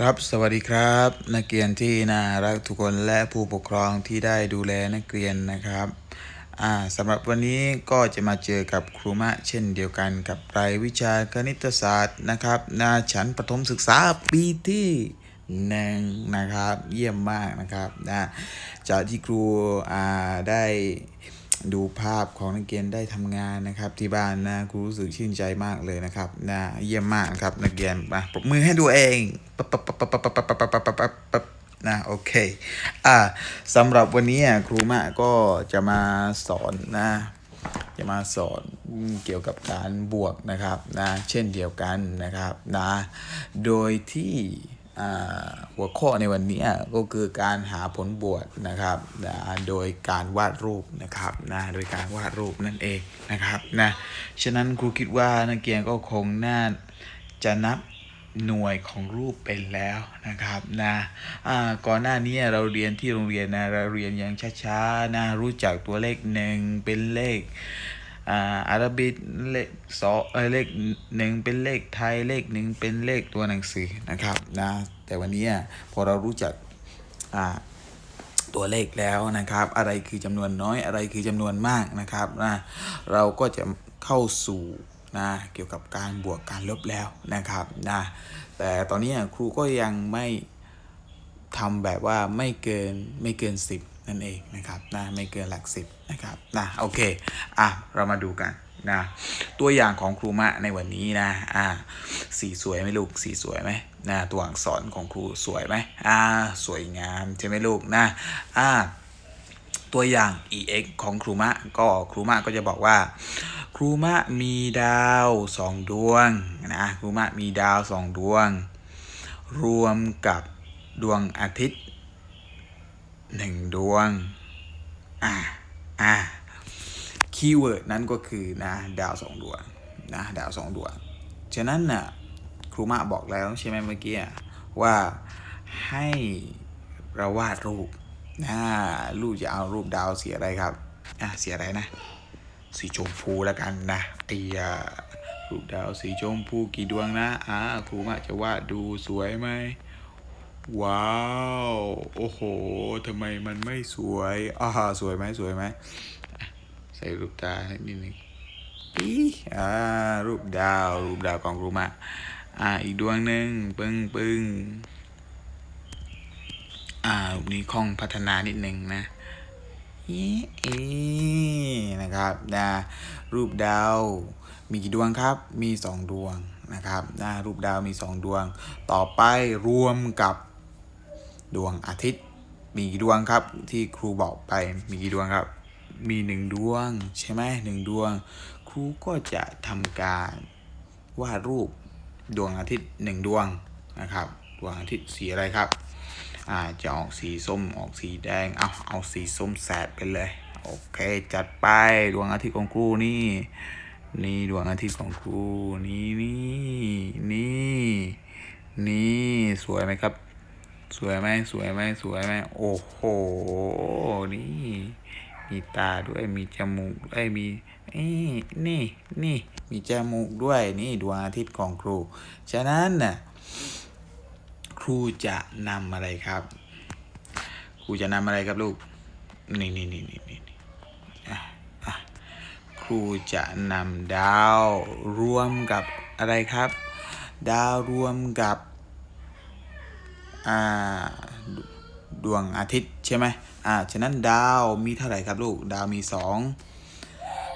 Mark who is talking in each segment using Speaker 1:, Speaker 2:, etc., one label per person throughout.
Speaker 1: ครับสวัสดีครับ นักเรียนที่น่ารักทุกคนและผู้ปกครองที่ได้ดูแลนักเรียนนะครับอ่าสำหรับวันนี้ก็จะมาเจอกับครูมะเช่นเดียวกันกับรายวิชาคณิตศาสตร์นะครับนาชั้นประถมศึกษาปีที่หนึ่งนะครับ เยี่ยมมากนะครับนะจากที่ครูอ่าได้ ดูภาพของนักเรียนได้ทำงานนะครับ ที่บ้านนะครูรู้สึกชื่นใจมากเลยนะครับนะเยี่ยมมากครับนักเรียนมาปรบมือให้ตัวเองปั๊บปั๊บปั๊บปั๊บปั๊บปั๊บปั๊บปั๊บปั๊บปั๊บนะโอเคอ่าสำหรับวันนี้ครูมะก็จะมาสอนนะจะมาสอนเกี่ยวกับการบวกนะครับนะเช่นเดียวกันนะครับนะโดยที่ หัวข้อในวันนี้ก็คือการหาผลบวกนะครับนะโดยการวาดรูปนะครับนะโดยการวาดรูปนั่นเองนะครับนะฉะนั้นครูคิดว่านักเรียนก็คงน่าจะนับหน่วยของรูปเป็นแล้วนะครับนะก่อนหน้านี้เราเรียนที่โรงเรียนนะเราเรียนอย่างช้าๆนะรู้จักตัวเลขหนึ่งเป็นเลข อ่าอาราบิกเลขสองเออเลขหนึ่งเป็นเลขไทยเลขหนึ่งเป็นเลขตัวหนังสือนะครับนะแต่วันนี้อะพอเรารู้จักอ่าตัวเลขแล้วนะครับ อะไรคือจำนวนน้อยอะไรคือจำนวนมากนะครับนะเราก็จะเข้าสู่นะเกี่ยวกับการบวกการลบแล้วนะครับนะแต่ตอนนี้ครูก็ยังไม่ทำแบบว่าไม่เกินไม่เกิน 10 นั่นเองนะครับนะไม่เกินหลัก10นะครับนะโอเคอะเรามาดูกันนะตัวอย่างของครูมะในวันนี้นะอ่าสีสวยไหมลูกสีสวยไหมนะตัวอักษรของครูสวยไหมอ่าสวยงามใช่ไหมลูกนะอ่าตัวอย่าง ex ของครูมะก็ครูมะก็จะบอกว่า ครูมะมีดาวสองดวงนะครูมะมีดาวสองดวง รวมกับดวงอาทิตย์ หนึ่งดวง อ่าอ่าคีย์เวิร์ดนั้นก็คือนะดาวสองดวงนะดาวสองดวง ฉะนั้นน่ะครูมะบอกแล้วใช่ไหมเมื่อกี้ว่าให้เราวาดรูปนะลูกจะเอารูปดาวสีอะไรครับอะสีอะไรนะ สีชมพูแล้วกันนะไอ้รูปดาวสีชมพูกี่ดวงนะอ่าครูมะจะวาดดูสวยไหม ว้าว โอ้โหทำไมมันไม่สวยอ่าสวยไหมสวยไหม ใส่รูปตาให้นิดนึงปีอ่า รูปดาว รูปดาวของรูมะอ่า อีกดวงหนึ่งปึ้งปึ้งอ่า รูปนี้คล่องพัฒนานิดนึงนะอีอีนะครับนะรูปดาว มีกี่ดวงครับ มีสองดวงนะครับนะรูปดาวมีสองดวง ต่อไปรวมกับ ดวงอาทิตย์มีกี่ดวงครับ ที่ครูบอกไปมีกี่ดวงครับ มีหนึ่งดวงใช่ไหมหนึ่งดวง ครูก็จะทำการวาดรูปดวงอาทิตย์หนึ่งดวงนะครับ ดวงอาทิตย์สีอะไรครับอาจะออกสีส้มออกสีแดงเอาเอาสีส้มแสดไปเลยโอเค จัดไปดวงอาทิตย์ของครูนี่นี่ดวงอาทิตย์ของครูนี่นี่นี่นี่สวยไหมครับ สวยไหมสวยไหมสวยไหมโอ้โห นี่ มีตาด้วยมีจมูกด้วยมีนี่นี่นี่ มีจมูกด้วยนี่ดวงอาทิตย์ของครู ฉะนั้นน่ะครูจะนำอะไรครับ ครูจะนำอะไรครับลูก นี่นี่นี่นี่นี่ครูจะนำดาวรวมกับอะไรครับ ดาวรวมกับ ดดวงอาทิตย์ใช่ไหมอ่า ฉะนั้นดาวมีเท่าไหร่ครับลูก ดาวมีสอง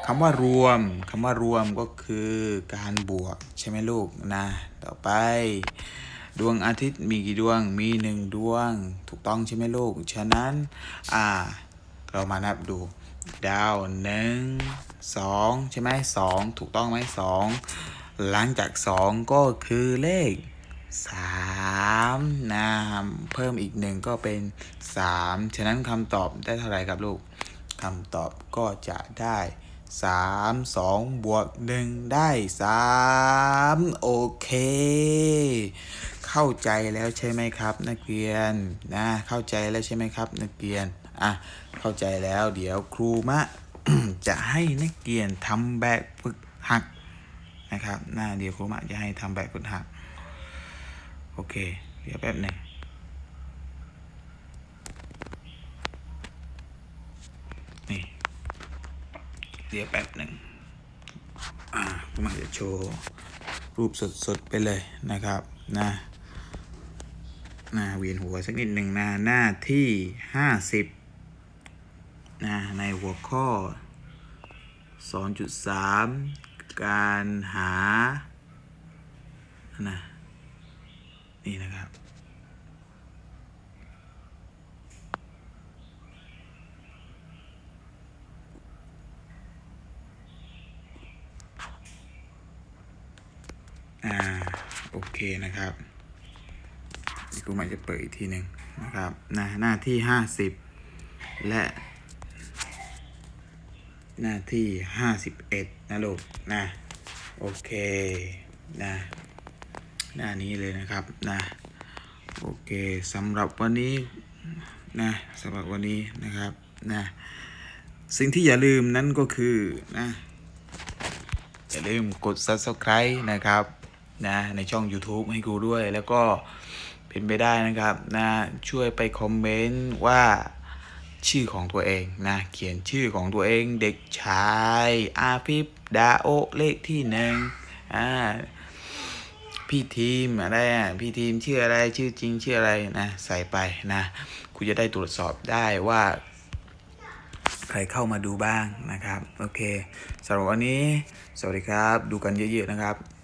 Speaker 1: คำว่ารวมคำว่ารวมก็คือการบวกใช่ไหมลูกนะ ต่อไป ดวงอาทิตย์มีกี่ดวง มีหนึ่งดวง ถูกต้องใช่ไหมลูก ฉะนั้น อ่า เรามานับดู ดาวหนึ่งสองใช่ไหมสองถูกต้องไหมสองหลังจากสองก็คือเลข สามนะเพิ่มอีกหนึ่งก็เป็นสามฉะนั้นคำตอบได้เท่าไหร่ครับลูกคำตอบก็จะได้สามสองบวกหนึ่งได้สามโอเค เข้าใจแล้วใช่ไหมครับ นักเรียนนะเข้าใจแล้วใช่ไหมครับ นักเรียนอะเข้าใจแล้วเดี๋ยวครูมะจะให้นักเรียนทำแบบฝึกหัดนะครับน้าเดี๋ยวครูมะจะให้ทำแบบฝึกหัด โอเค เดี๋ยวแป๊บหนึ่งนี่ เดี๋ยวแป๊บหนึ่งอ่าผมอาจจะโชว์รูปสดๆ ไปเลยนะครับนะนะเวียนหัวสักนิดหนึ่งนะหน้าที่ห้าสิบนะในหัวข้อ 2.3 การหานะ นี่นะครับอ่าโอเคนะครับดูมันจะเปิดอีกทีหนึ่งนะครับนะหน้าที่ห้าสิบและหน้าที่ห้าสิบเอ็ดนะลูกนะ โอเคนะ หน้านี้เลยนะครับนะโอเคสำหรับวันนี้นะสำหรับวันนี้นะครับนะสิ่งที่อย่าลืมนั้นก็คือนะอย่าลืมกด subscribe นะครับนะในช่อง YouTube ให้กูด้วย แล้วก็เป็นไปได้นะครับนะช่วยไปคอมเมนต์ว่าชื่อของตัวเองนะเขียนชื่อของตัวเองเด็กชายอาฟิบดาโอเลขที่หนึ่งอ่า พี่ทีมอะไรอะพี่ทีมชื่ออะไรชื่อจริงชื่ออะไรนะใส่ไปนะคุณจะได้ตรวจสอบได้ว่า ใครเข้ามาดูบ้างนะครับ โอเคสำหรับวันนี้ สวัสดีครับ ดูกันเยอะๆนะครับ